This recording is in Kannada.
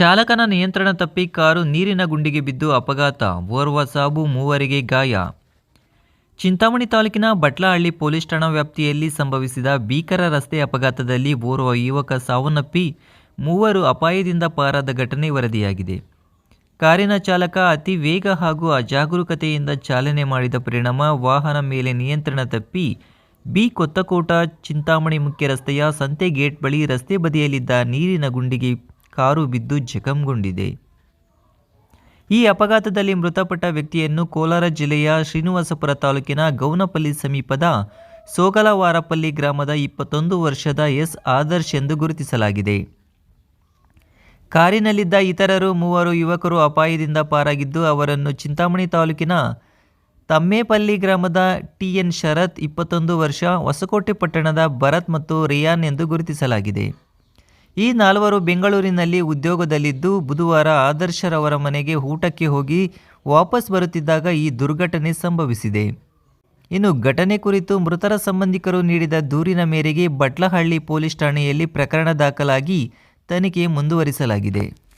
ಚಾಲಕನ ನಿಯಂತ್ರಣ ತಪ್ಪಿ ಕಾರು ನೀರಿನ ಗುಂಡಿಗೆ ಬಿದ್ದು ಅಪಘಾತ. ಓರ್ವ ಸಾಬು, ಮೂವರಿಗೆ ಗಾಯ. ಚಿಂತಾಮಣಿ ತಾಲೂಕಿನ ಬಟ್ಲಹಳ್ಳಿ ಪೊಲೀಸ್ ಠಾಣಾ ವ್ಯಾಪ್ತಿಯಲ್ಲಿ ಸಂಭವಿಸಿದ ಭೀಕರ ರಸ್ತೆ ಅಪಘಾತದಲ್ಲಿ ಓರ್ವ ಯುವಕ ಸಾವನ್ನಪ್ಪಿ, ಮೂವರು ಅಪಾಯದಿಂದ ಪಾರಾದ ಘಟನೆ ವರದಿಯಾಗಿದೆ. ಕಾರಿನ ಚಾಲಕ ಅತಿ ವೇಗ ಹಾಗೂ ಅಜಾಗರೂಕತೆಯಿಂದ ಚಾಲನೆ ಮಾಡಿದ ಪರಿಣಾಮ ವಾಹನ ಮೇಲೆ ನಿಯಂತ್ರಣ ತಪ್ಪಿ, ಬಿ ಕೊತ್ತಕೋಟ, ಚಿಂತಾಮಣಿ ಮುಖ್ಯ ರಸ್ತೆಯ ಸಂತೆ ಗೇಟ್ ಬಳಿ ರಸ್ತೆ ಬದಿಯಲ್ಲಿದ್ದ ನೀರಿನ ಗುಂಡಿಗೆ ಕಾರು ಬಿದ್ದು ಜಖಂಗೊಂಡಿದೆ. ಈ ಅಪಘಾತದಲ್ಲಿ ಮೃತಪಟ್ಟ ವ್ಯಕ್ತಿಯನ್ನು ಕೋಲಾರ ಜಿಲ್ಲೆಯ ಶ್ರೀನಿವಾಸಪುರ ತಾಲೂಕಿನ ಗೌನಪಲ್ಲಿ ಸಮೀಪದ ಸೋಗಲವಾರಪಲ್ಲಿ ಗ್ರಾಮದ ಇಪ್ಪತ್ತೊಂದು ವರ್ಷದ ಎಸ್ ಆದರ್ಶ್ ಎಂದು ಗುರುತಿಸಲಾಗಿದೆ. ಕಾರಿನಲ್ಲಿದ್ದ ಇತರರು ಮೂವರು ಯುವಕರು ಅಪಾಯದಿಂದ ಪಾರಾಗಿದ್ದು ಅವರನ್ನು ಚಿಂತಾಮಣಿ ತಾಲೂಕಿನ ತಮ್ಮೇಪಲ್ಲಿ ಗ್ರಾಮದ ಟಿಎನ್ ಶರತ್ ಇಪ್ಪತ್ತೊಂದು ವರ್ಷ ಹೊಸಕೋಟೆ ಪಟ್ಟಣದ ಭರತ್ ಮತ್ತು ರಿಯಾನ್ ಎಂದು ಗುರುತಿಸಲಾಗಿದೆ. ಈ ನಾಲ್ವರು ಬೆಂಗಳೂರಿನಲ್ಲಿ ಉದ್ಯೋಗದಲ್ಲಿದ್ದು ಬುಧವಾರ ಆದರ್ಶರವರ ಮನೆಗೆ ಊಟಕ್ಕೆ ಹೋಗಿ ವಾಪಸ್ ಬರುತ್ತಿದ್ದಾಗ ಈ ದುರ್ಘಟನೆ ಸಂಭವಿಸಿದೆ. ಇನ್ನು ಘಟನೆ ಕುರಿತು ಮೃತರ ಸಂಬಂಧಿಕರು ನೀಡಿದ ದೂರಿನ ಮೇರೆಗೆ ಬಟ್ಲಹಳ್ಳಿ ಪೊಲೀಸ್ ಠಾಣೆಯಲ್ಲಿ ಪ್ರಕರಣ ದಾಖಲಾಗಿ ತನಿಖೆ ಮುಂದುವರಿಸಲಾಗಿದೆ.